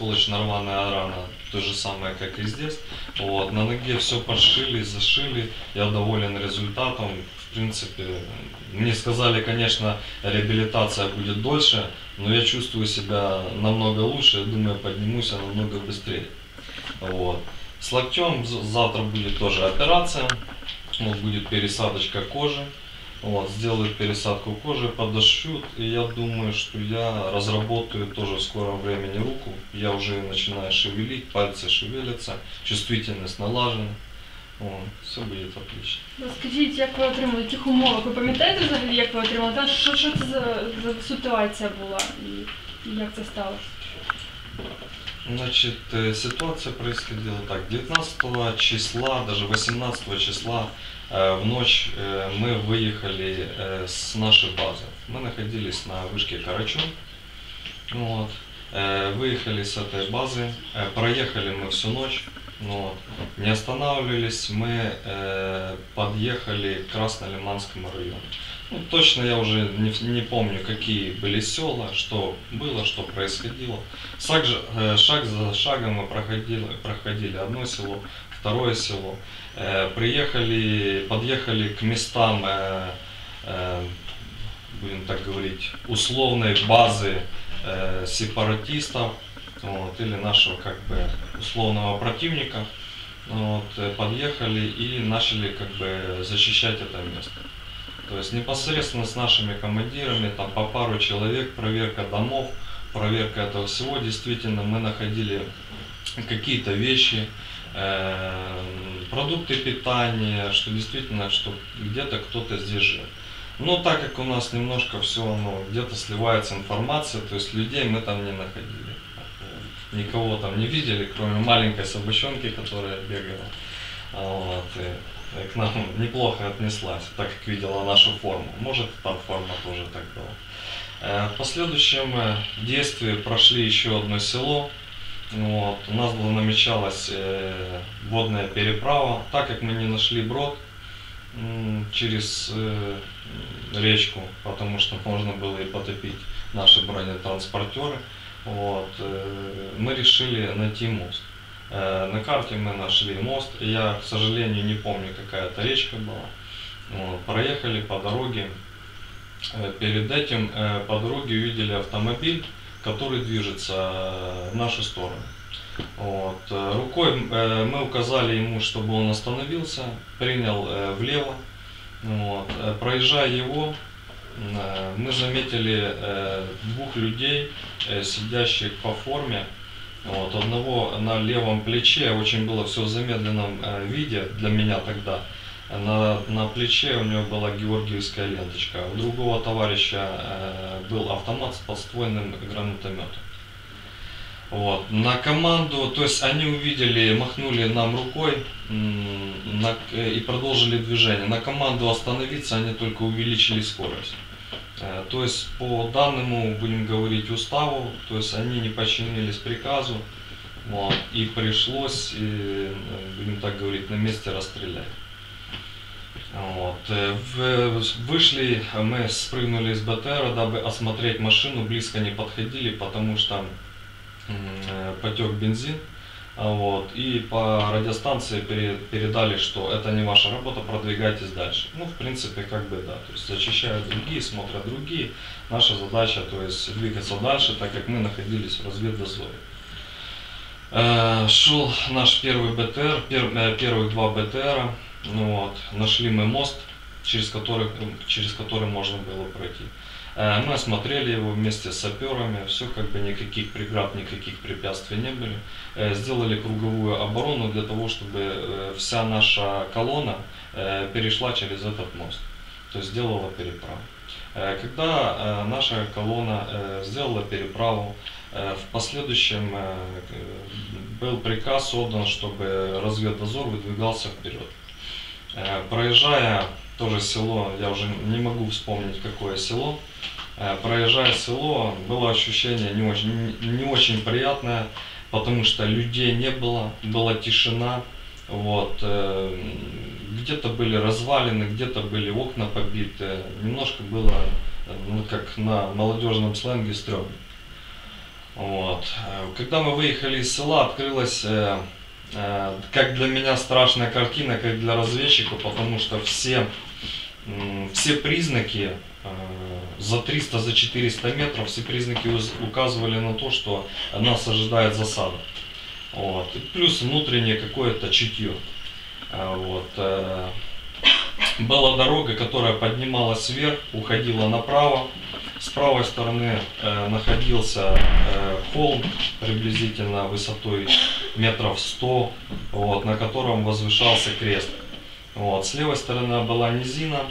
осколочно рваная рана, то же самое, как и здесь. Вот, на ноге все подшили, зашили, я доволен результатом. В принципе, мне сказали, конечно, реабилитация будет дольше, но я чувствую себя намного лучше, я думаю, поднимусь я намного быстрее. Вот. С локтем завтра будет тоже операция, вот будет пересадочка кожи. Вот, сделают пересадку кожи, подошьют, и я думаю, что я разработаю тоже в скором времени руку. Я уже начинаю шевелить, пальцы шевелятся, чувствительность налажена. Вот, все будет отлично. Розкажіть, як ви отримали в яких умовах? Ви пам'ятаєте взагалі, як ви отримали? Та що, що це за, за ситуація була і, і як це сталося? Значит, э, ситуация происходила так. 19 числа, даже 18 числа э, в ночь э, мы выехали с нашей базы. Мы находились на вышке Карачун. Вот. Выехали с этой базы, проехали мы всю ночь. Вот. Не останавливались, мы подъехали к Краснолиманскому району. Ну, точно я уже не, не помню, какие были села, что было, что происходило. Шаг, э, шаг за шагом мы проходили, проходили одно село, второе село. Э, Приехали, подъехали к местам, э, будем так говорить, условной базы сепаратистов вот, или нашего как бы условного противника. Вот, подъехали и начали как бы защищать это место. То есть непосредственно с нашими командирами, там по пару человек, проверка домов, проверка этого всего. Действительно, мы находили какие-то вещи, э, продукты питания, что действительно, что где-то кто-то здесь жил. Но так как у нас немножко все, ну, где-то сливается информация, то есть людей мы там не находили. Никого там не видели, кроме маленькой собачонки, которая бегала. А Вот, и и к нам неплохо отнеслась, так как видела нашу форму. Может, там форма тоже так была. Э, В последующем э, действии прошли еще одно село. Вот. У нас было намечалась э, водная переправа. Так как мы не нашли брод через э, речку, потому что можно было и потопить наши бронетранспортеры, вот, э, мы решили найти мост. Э, На карте мы нашли мост, я, к сожалению, не помню, какая это речка была. Проехали по дороге. Э, Перед этим э, по дороге увидели автомобиль, который движется в нашу сторону. Вот. Рукой мы указали ему, чтобы он остановился, принял влево. Вот. Проезжая его, мы заметили двух людей, сидящих по форме. Вот, одного на левом плече, очень было все в замедленном э, виде для меня тогда. На, на плече у него была георгиевская ленточка. У другого товарища э, был автомат с подствольным гранатометом. Вот. На команду, то есть они увидели, махнули нам рукой на- э, и продолжили движение. На команду остановиться они только увеличили скорость. Э, То есть по данному, будем говорить, уставу, то есть они не подчинились приказу, вот, и пришлось, э, будем так говорить, на месте расстрелять. Вот. э, Вышли, мы спрыгнули из БТР, дабы осмотреть машину, близко не подходили, потому что потек бензин. А Вот, и по радиостанции пере- передали, что это не ваша работа, продвигайтесь дальше. Ну, в принципе, как бы да, то есть зачищают другие, смотрят другие. Наша задача, то есть двигаться дальше, так как мы находились в разведдозоре. Э, Шел наш первый БТР, пер- э, первых два БТРа, ну вот, нашли мы мост, через который, через который можно было пройти. Э, Мы осмотрели его вместе с саперами, все как бы никаких преград, никаких препятствий не были. Э, Сделали круговую оборону для того, чтобы э, вся наша колонна перешла через этот мост, то есть сделала переправу. Когда наша колонна сделала переправу, в последующем был приказ отдан, чтобы разведдозор выдвигался вперед. Проезжая тоже село, я уже не могу вспомнить какое село, Э, проезжая село, было ощущение не очень, не очень приятное, потому что людей не было, была тишина, вот, э, где-то были развалины, где-то были окна побиты, немножко было, э, ну, как на молодежном сленге, стрёмно. Вот. Когда мы выехали из села, открылась, как для меня, страшная картина, как для разведчика, потому что все, все признаки э, за 300, за 400 метров, все признаки указывали на то, что нас ожидает засада. Вот. Плюс внутреннее какое-то чутье. А, Вот. э, Была дорога, которая поднималась вверх, уходила направо. С правой стороны э, находился э, холм приблизительно высотой метров 100, вот, на котором возвышался крест. Вот. С левой стороны была низина,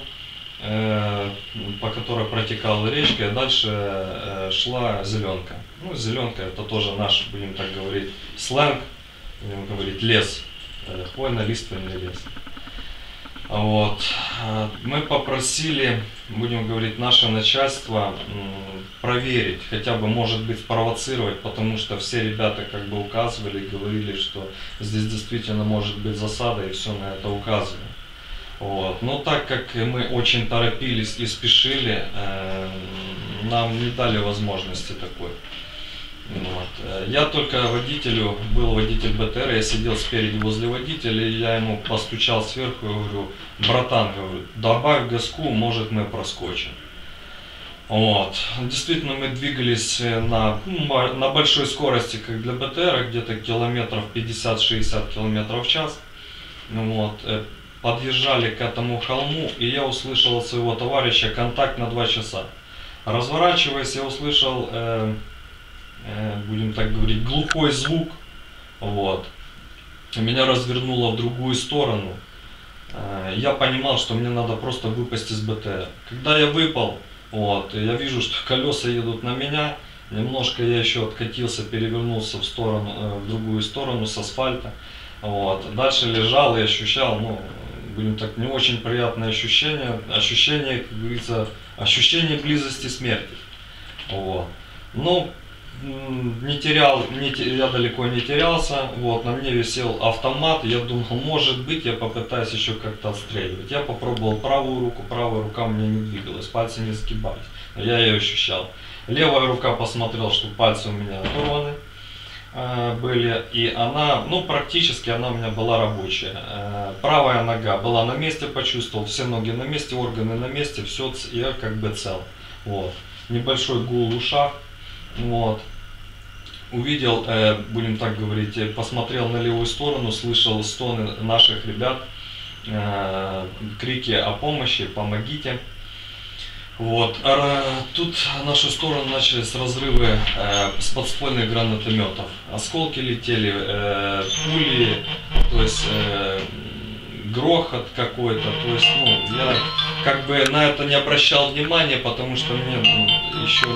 э, по которой протекала речка, и дальше э, шла зеленка. Ну, зеленка это тоже наш, будем так говорить, сленг, будем говорить, лес, э, хвойно-лиственный лес. Вот. Мы попросили, будем говорить, наше начальство проверить, хотя бы, может быть, спровоцировать, потому что все ребята как бы указывали, говорили, что здесь действительно может быть засада, и все на это указывали. Вот. Но так как мы очень торопились и спешили, э, нам не дали возможности такой. Вот. Э, Я только водителю, был водитель БТР, я сидел спереди возле водителя, и я ему постучал сверху и говорю, братан, говорю, добавь газку, может мы проскочим. Вот. Действительно, мы двигались э, на, ну, на большой скорости, как для БТР, где-то километров 50-60 километров в час. Ну Вот. э, Подъезжали к этому холму, и я услышал от своего товарища контакт на 2 часа. Разворачиваясь, я услышал э, будем так говорить, глухой звук, вот. Меня развернуло в другую сторону. Э, Я понимал, что мне надо просто выпасть из БТР. Когда я выпал, вот, я вижу, что колеса едут на меня. Немножко я еще откатился, перевернулся в сторону, э, в другую сторону с асфальта. Вот. Дальше лежал и ощущал, ну, будем так, не очень приятное ощущение. Ощущение, как говорится, ощущение близости смерти. Вот. Ну, м, не терял, не, я далеко не терялся, вот, на мне висел автомат, я думал, может быть, я попытаюсь еще как-то отстреливать. Я попробовал правую руку, правая рука у меня не двигалась, пальцы не сгибались, я ее ощущал. Левая рука посмотрел, что пальцы у меня оторваны э, были, и она, ну, практически она у меня была рабочая. Э, Правая нога была на месте, почувствовал, все ноги на месте, органы на месте, все, я как бы цел. Вот. Небольшой гул ушах, вот. Увидел, э, будем так говорить, э, посмотрел на левую сторону, слышал стоны наших ребят, э, крики о помощи, помогите. Вот. А, тут нашу сторону начались разрывы э, с подствольных гранатометов. Осколки летели, э, пули, то есть э, грохот какой-то. То есть, ну, я как бы на это не обращал внимания, потому что мне ну, еще